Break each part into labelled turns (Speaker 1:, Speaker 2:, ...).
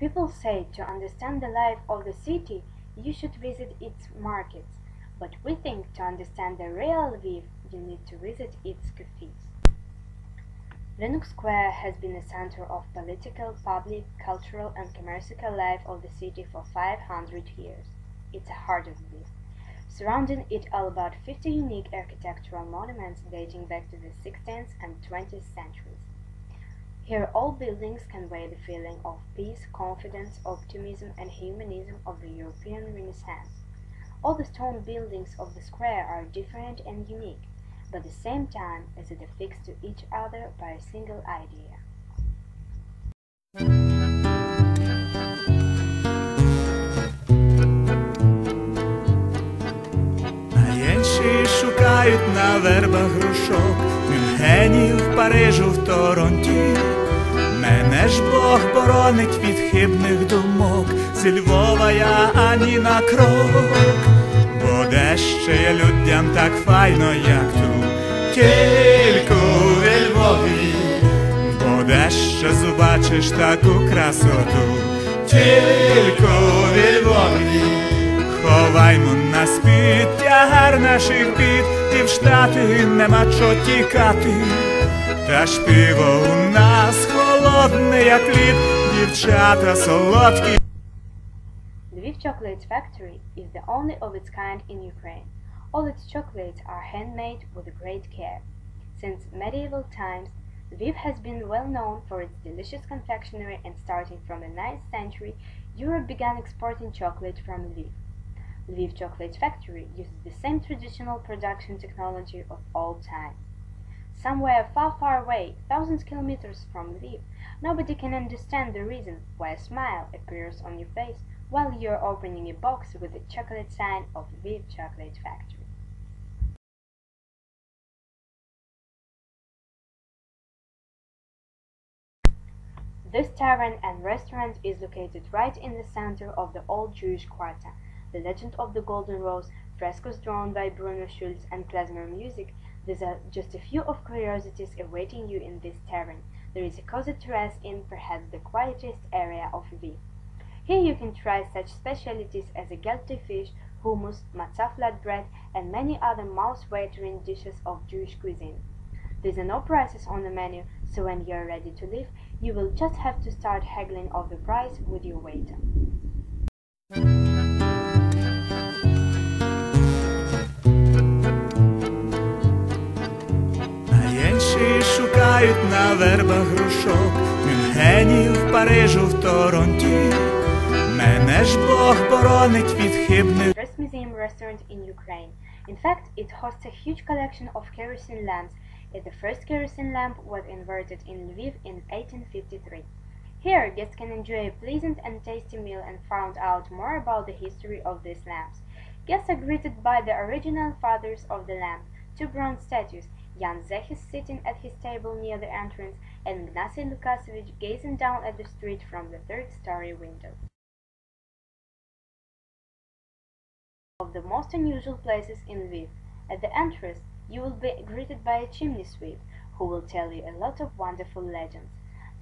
Speaker 1: People say to understand the life of the city, you should visit its markets, but we think to understand the real Lviv, you need to visit its cafes. Lennox Square has been a center of political, public, cultural and commercial life of the city for 500 years. It's a heart of Lviv. Surrounding it are about 50 unique architectural monuments dating back to the 16th and 20th centuries. Here all buildings convey the feeling of peace, confidence, optimism and humanism of the European Renaissance. All the stone buildings of the square are different and unique, but at the same time as it affixed to each other by a single idea.
Speaker 2: Наєнші шукають на вербах грушок, в Мюнхені, в Парижу, в Торонті. Мене ж Бог боронить від хибних думок, зі Львова я ані на крок, бо де ще людям так файно, як тут, тільки у Львові, бо де ще зубачиш таку красоту, тільки у Львові. Ховаймо на спід тягар наших бід, і в штати нема чо тікати, та ж пиво у як лід, дівчата солодкі.
Speaker 1: Lviv Chocolate Factory is the only of its kind in Ukraine. All its chocolates are handmade with great care. Since medieval times, Lviv has been well known for its delicious confectionery and starting from the 9th century, Europe began exporting chocolate from Lviv. Lviv Chocolate Factory uses the same traditional production technology of all time. Somewhere far, far away, thousands kilometers from Lviv, nobody can understand the reason why a smile appears on your face while you're opening a box with the chocolate sign of Lviv Chocolate Factory. This tavern and restaurant is located right in the center of the old Jewish quarter. The Legend of the Golden Rose, frescoes drawn by Bruno Schulz and klezmer music, these are just a few of curiosities awaiting you in this tavern. There is a cozy terrace in perhaps the quietest area of Lviv. Here you can try such specialties as a gelte fish, hummus, matzah flatbread, and many other mouth-watering dishes of Jewish cuisine. There are no prices on the menu, so when you are ready to leave, you will just have to start haggling of the price with your waiter.
Speaker 2: шукають на вербах грушок, в Мюнхені, в Парижу, в Торонті. Мене ж Бог боронить від хибних.
Speaker 1: First museum restaurant in Ukraine. In fact, it hosts a huge collection of kerosene lamps, as the first kerosene lamp was invented in Lviv in 1853. Here, guests can enjoy a pleasant and tasty meal and find out more about the history of these lamps. Guests are greeted by the original fathers of the lamp, two bronze statues, Jan Zechis sitting at his table near the entrance, and Ignacy Lukasevich gazing down at the street from the third-story window. of the most unusual places in Lviv. At the entrance, you will be greeted by a chimney sweep, who will tell you a lot of wonderful legends.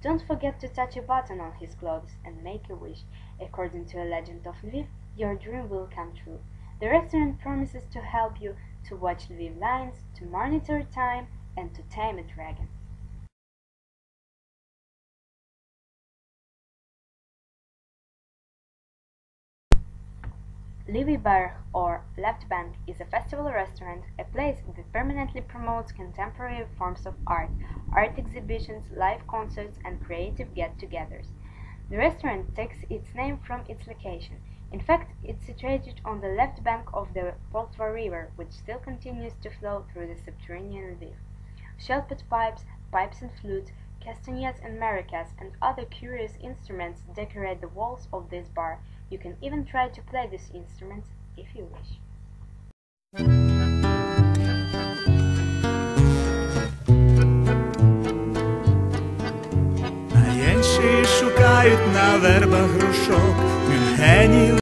Speaker 1: Don't forget to touch a button on his clothes and make a wish. According to a legend of Lviv, your dream will come true. The restaurant promises to help you to watch Lviv lines, to monitor time, and to tame a dragon. Levy Bar or Left Bank is a festival restaurant, a place that permanently promotes contemporary forms of art, art exhibitions, live concerts, and creative get-togethers. The restaurant takes its name from its location. In fact, it's situated on the left bank of the Poltva River, which still continues to flow through the subterranean Lviv. Shellpit pipes, pipes and flutes, castanets and maracas, and other curious instruments decorate the walls of this bar. You can even try to play these instruments if you wish.
Speaker 2: Наєнші шукають на вербах грушок, в Мюнхені,